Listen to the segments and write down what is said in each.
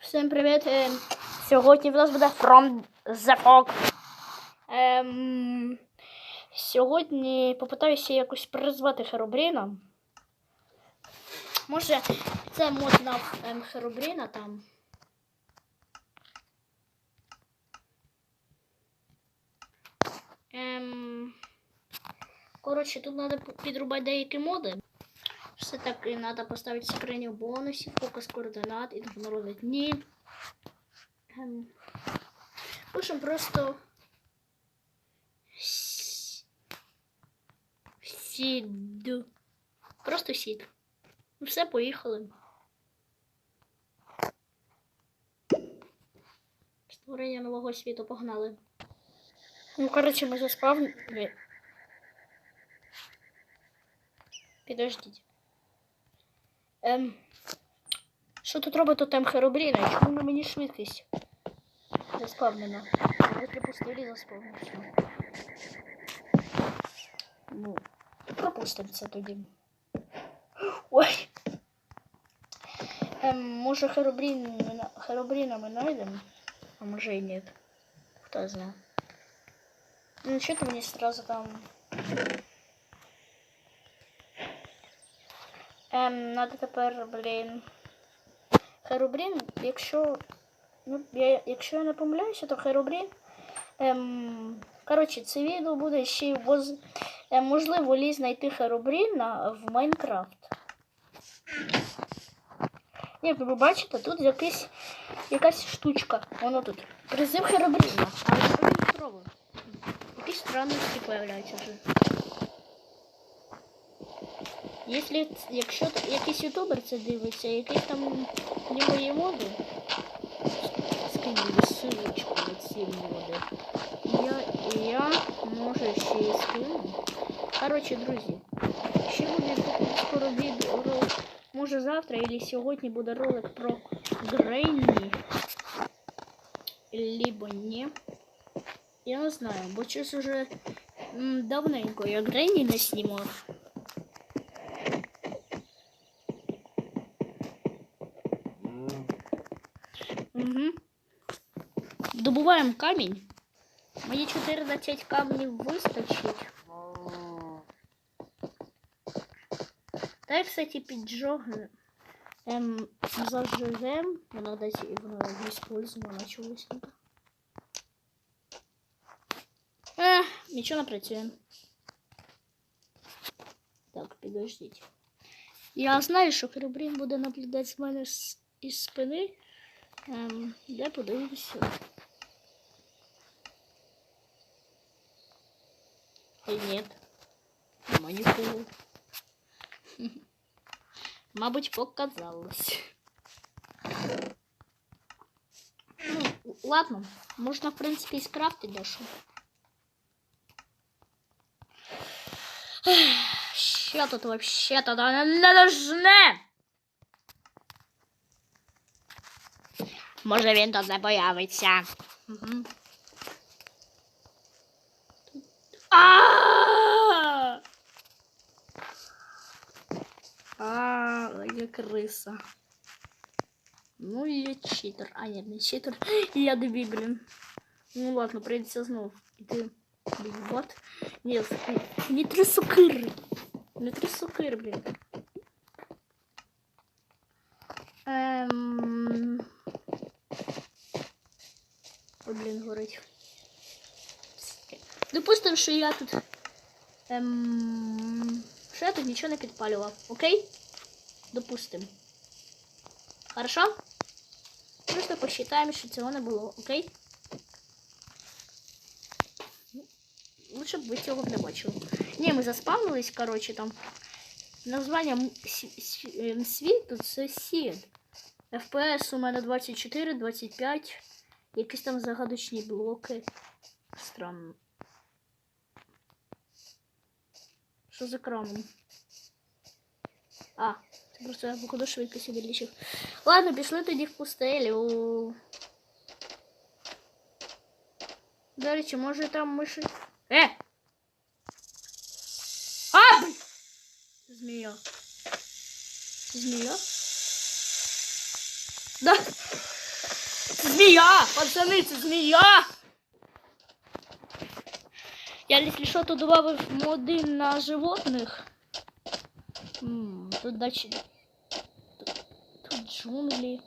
Всім привіт! Е, Сьогодні в нас буде From the Fog. Ем, сьогодні попитаюся якось призвати Херобріна. Може, це мод на ем, Херобріна там. Ем, коротше, тут треба підрубати деякі моди. Все таки треба поставити скриню бонусів, фокус координат, ігнорувати дні. Ем, Пишемо просто сід. Просто сід. Все, поїхали. Створення нового світу погнали. Ну, коротше, ми заспавнили. Підождіть. Ем, що тут робить там Херобріна? Чому на мені швидкість? Заспавнена. Ви припустили заспавнився. Ну, пропустимо це тоді. Ой. Ем, може Херобрін, ми на- Херобріна ми знайдемо? А може і ні. Хто знає. Ну, що ти мені сразу там... Ем, надо тепер, блін. Херобрін, якщо. Ну, я, якщо я не помиляюся, то Херобрін. Ем, коротше, це відео буде ще воз... Ем, можливо лі знайти Херобріна в Майнкрафт. Як ви бачите, тут якийсь, якась штучка. Воно тут. Призив Херобріна. Але що він зробив? Якісь странності появляються вже. Якщо, якщо якийсь ютубер це дивиться, якийсь там в нього є моди, мені ссылочку на ці моди. Я, і я може ще й скину. Коротше, друзі, ще буде скоро відео, може завтра або сьогодні буде ролик про Гренні. Либо ні. Я не знаю, бо щось уже давненько я Гренні не знімав. Добуваємо камінь. Мені 14 камнів вистачить. Та й, кстати, піджог. Ем, заживем. Воно десь воно використовувано чогось. Ех, нічого не працює. Так, підождіть. Я знаю, що Херобрін буде наблюдати з мене з, із спини. Ем, я подивлюся. Ой, нет. Нема нікого. Мабуть, показалось. Ну, ладно, можна, в принципі, і скрафтити дещо. Що тут вообще то не нужне? Може він тут не появиться. Угу. А, я криса. Ну я читер. А, нет, не читер. Я дебиль, блин. Ну ладно, придется снова. Иди. Вот. Нет, не три сукыры. Не три сукыры, блин. Эм... Ой, блін, горить. Допустимо, що я тут. Ем, що я тут нічого не підпалював, окей? Допустимо. Хорошо? Просто посчитаємо, що цього не було, окей? Лучше б ви цього не бачили. Ні, ми заспавнились, коротше, там. Названня світу це сід. FPS у мене 24, 25. Якісь там загадочні блоки. Странно. Що з екраном? А, просто я походу швидкість увеличив. Ладно, пішли тоді в пустелю. До речі, може там миші. Е! А! Змія. Змія? Да. Змія! Пацани, це змія! Я, якщо що, то добавив моди на животних. М, Тут дачі. Тут, тут джунглі.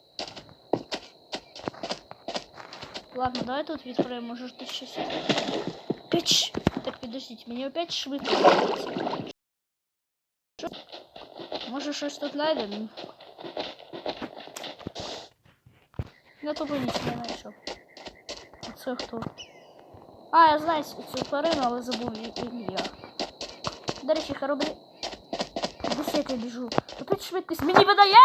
Ладно, давай тут відкроємо, може ж тут щось. Піч! Так, підождіть, мені опять швидко. робиться. Що? Може щось тут знайдемо? Я тупо ніч не знайшов. А це хто? А, я знаю цю тварину, але забув і- ім'я. До речі, хоробрі. Я біжу? Опять швидкість мені видає!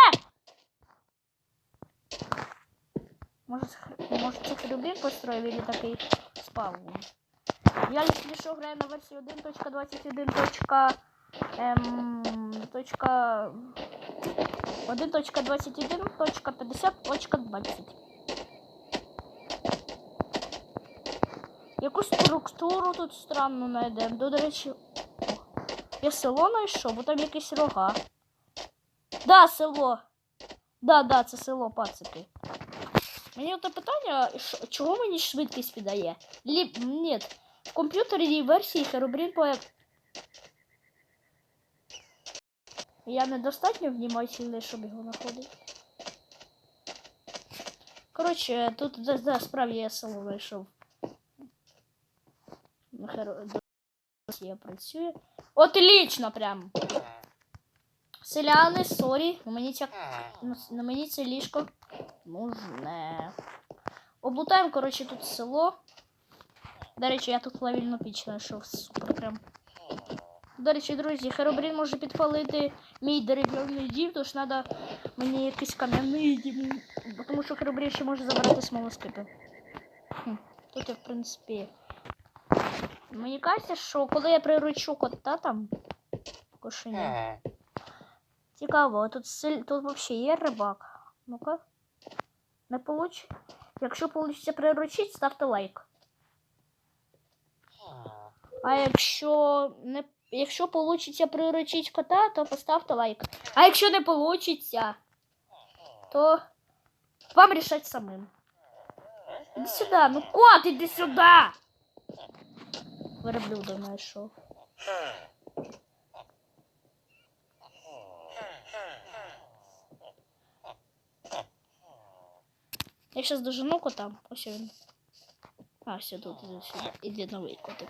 Може, може це хоробрі построїв или такий спав? Я якщо що граю на версії 1.21. Ем, точка 1.21.50.20. Яку структуру тут странно знайдемо? До, речі, я село знайшов, бо там якісь рога. Да, село. Да, да, це село, пацики. Мені оте питання, чого мені швидкість віддає? Лі... Ні, в комп'ютерній версії Herobrine по... Я недостатньо внімательний, щоб його знаходити. Коротше, тут да, справді я село знайшов. Я працює. Отлично прям. Селяни, сорі, мені ця на, на мені це ліжко нужне. Облутаємо, коротше, тут село. До речі, я тут плавільну піч знайшов. Супер прям. До речі, друзі, Херобрін може підпалити мій дерев'яний дім, тож треба мені якийсь кам'яний дім. Тому що Херобрін ще може забрати смолоскипи. Тут я, в принципі. Мені кажеться, що коли я приручу кота там кошеня. Цікаво, а тут сель... тут взагалі є рибак. Ну-ка. Не получ. Якщо вийде приручити, ставте лайк. А якщо не якщо вийде приручити кота, то поставте лайк. А якщо не вийде, то вам рішать самим. Іди сюди, ну кот, іди сюди! Верблюда знайшов. Я сейчас дожену кота. Ось він. А, все, тут іди сюди. Іди новий котик.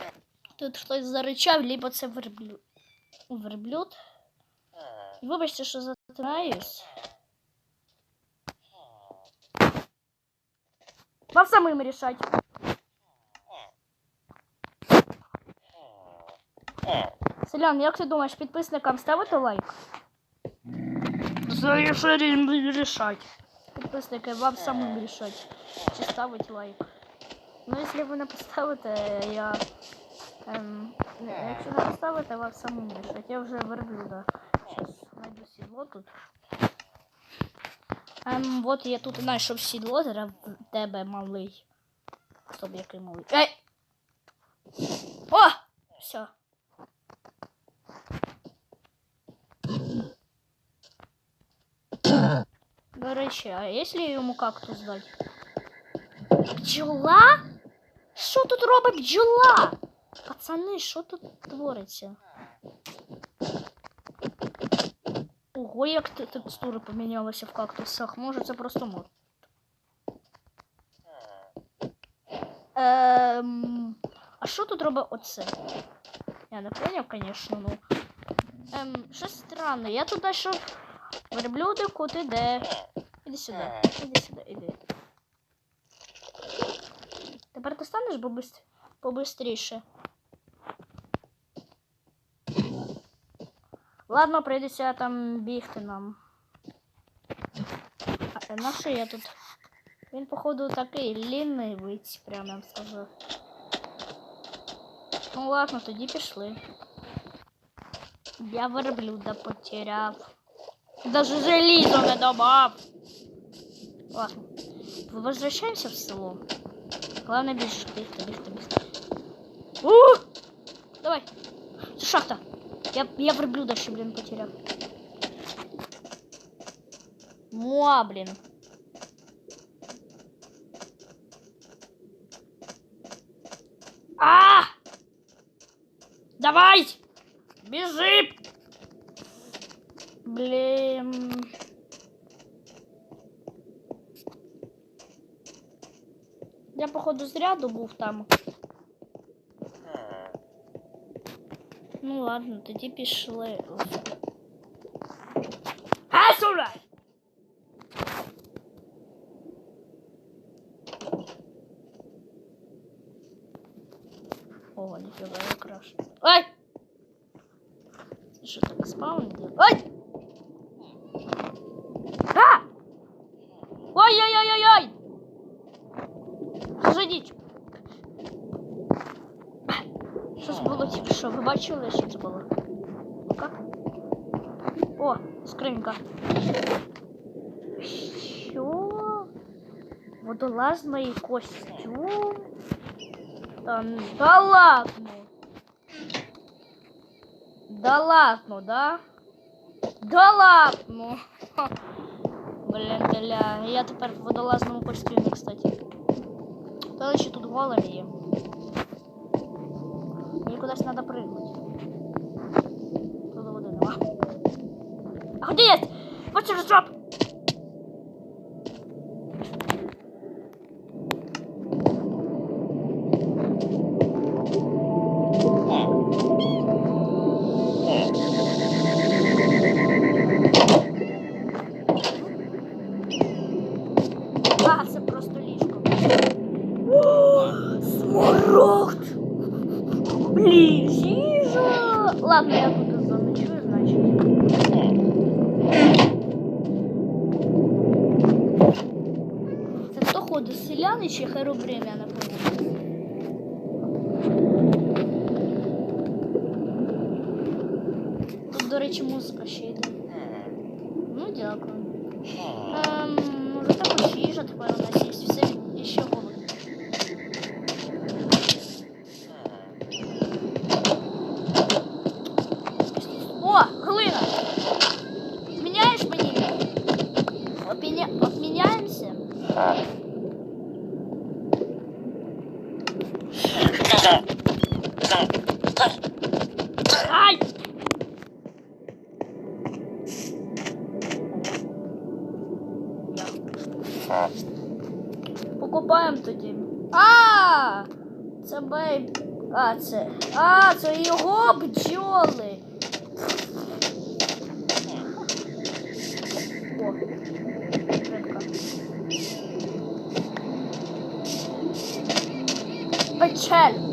Тут хтось заричав, либо це верблюд. Верблюд. Вибачте, що затинаюсь. Вам самим рішать. Селян, як ти думаєш, підписникам ставити лайк? Зарішать рішать. Підписники, вам самим рішать, чи ставить лайк. Ну, якщо ви не поставите, я. Ем, якщо не поставите, вам самим рішать. Я вже верблюда. Зараз знайду сідло тут. Ем, от я тут знайшов сідло, зараз в тебе малий. Стоп, який малий. Ей! О! Все. До речі, а якщо йому кактус дати? Бджола? Що тут робить бджола? Пацани, що тут твориться? Ого, як те- текстура помінялася в кактусах. Може це просто мод. Ем, а що тут робить оце? Я не поняв, звісно, ну. Ем, щось странне. Я тут знайшов верблюди, коти, де. Іди сюди, іди сюди, іди. Тепер ти станеш побист... побистріше. Ладно, прийдеться там бігти нам. А на що я тут? Він, походу, такий лінивець, прямо я скажу. Ну ладно, тоді пішли. Я верблюда потеряв. Даже желізо не добав. Ладно. Возвращаемся в село. Главное бежишь. Бихта, бихта, бихта. У -у! Давай. Шахта. Я, я верблюда еще, блин, потерял. Муа, блин. А! Давай! Бежи! Блин. Я, походу, зря був там. Ну ладно, тоді пішли. А, сура! О, ніфіга я Ай! Зажидіть! Що ж було тільки що? Ви бачили, що це було? Ну-ка. О, скринька. Що? Водолазний костюм? Та, н- да ладно. Да ладно, да? Да ладно. Ха. Блін, теля. Я тепер в водолазному костюмі, кстати. Та еще тут голем Мне куда-то надо прыгнуть. Тут. А куди є? Вот через жоп! Їжа! Ладно, я тут заночую, значить. Це хто ходить? Селяни чи херобрин, я не пам'ятаю. Тут, до речі, музика ще йде. Ну, дякую. Ем, може також їжа тепер у нас є. Все і ще голод. О, глина! Міняєш мені? Обміня... Обміняємося? Ай! Покупаємо тоді. А! Це бейб. А, це. А, це його бджоли. О, рибка. Печель.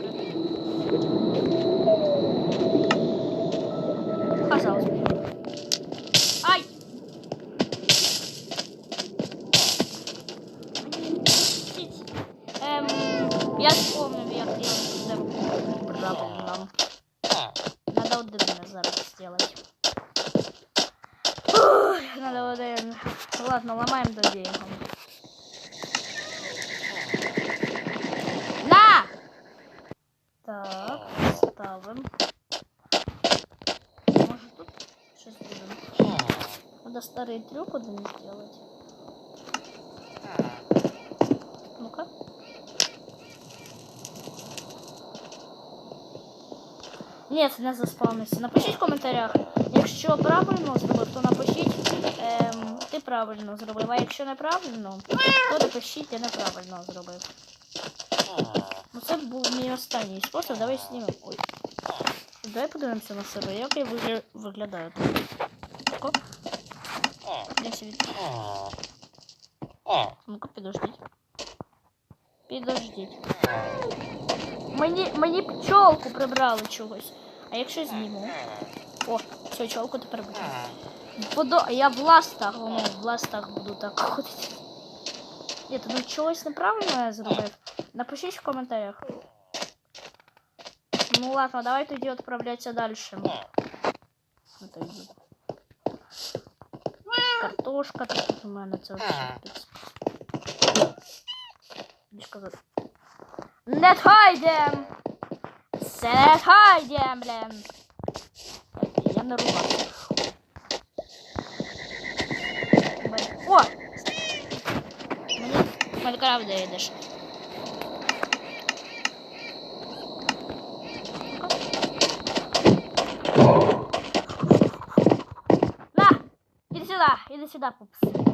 Thank you. Надо старий трюк один сделать. Ну-ка. Це не заспавнився. Напишіть в коментарях. Якщо правильно зробив, то напишіть, ем, ти правильно зробив. А якщо неправильно, то напишіть, я неправильно зробив. Ну це був мій останній спосіб. Давай знімемо. Ой. Давай подивимося на себе, як я виглядаю тут. Тако. Я собі... Ну-ка, підождіть. Підождіть. Мені, мені пчолку прибрали чогось. А якщо зніму? О, все, пчолку тепер буде. Подо... Я в ластах, ну, в ластах буду так ходити. Ні, то ну чогось неправильно я зробив. Напишіть в коментарях. Ну ладно, давай тоді відправлятися далі. Ну, то йди. Картошка тут у мене це все. сказати. Не хайдем! Це не хайдем, блін! Я не рубався. О! Мені Майнкрафт де ele se dá pups.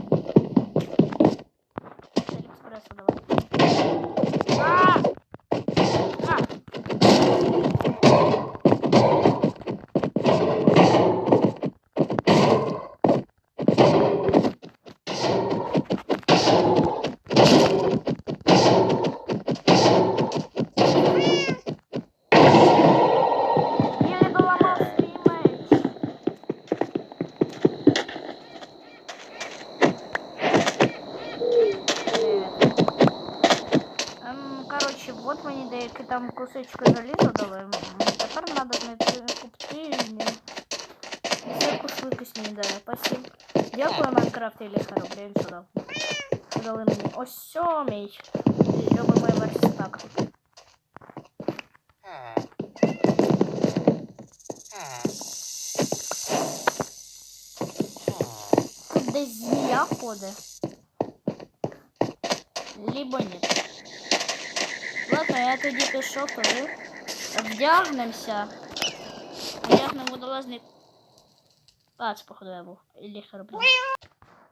Кусочки заліза дали. Тепер треба знайти куптильню. Всяку швидкість мені дали. Спасибо. Дякую, Майнкрафт і ліхару, блін, сюди. Дали мені. Ось сьомий. Любимий верстак. Тут десь змія ходить. Либо ні. Ладно, я тоді пішов, коли вдягнемося. Вдягнемо водолазний. пац, походу я був. І ліхар, блін.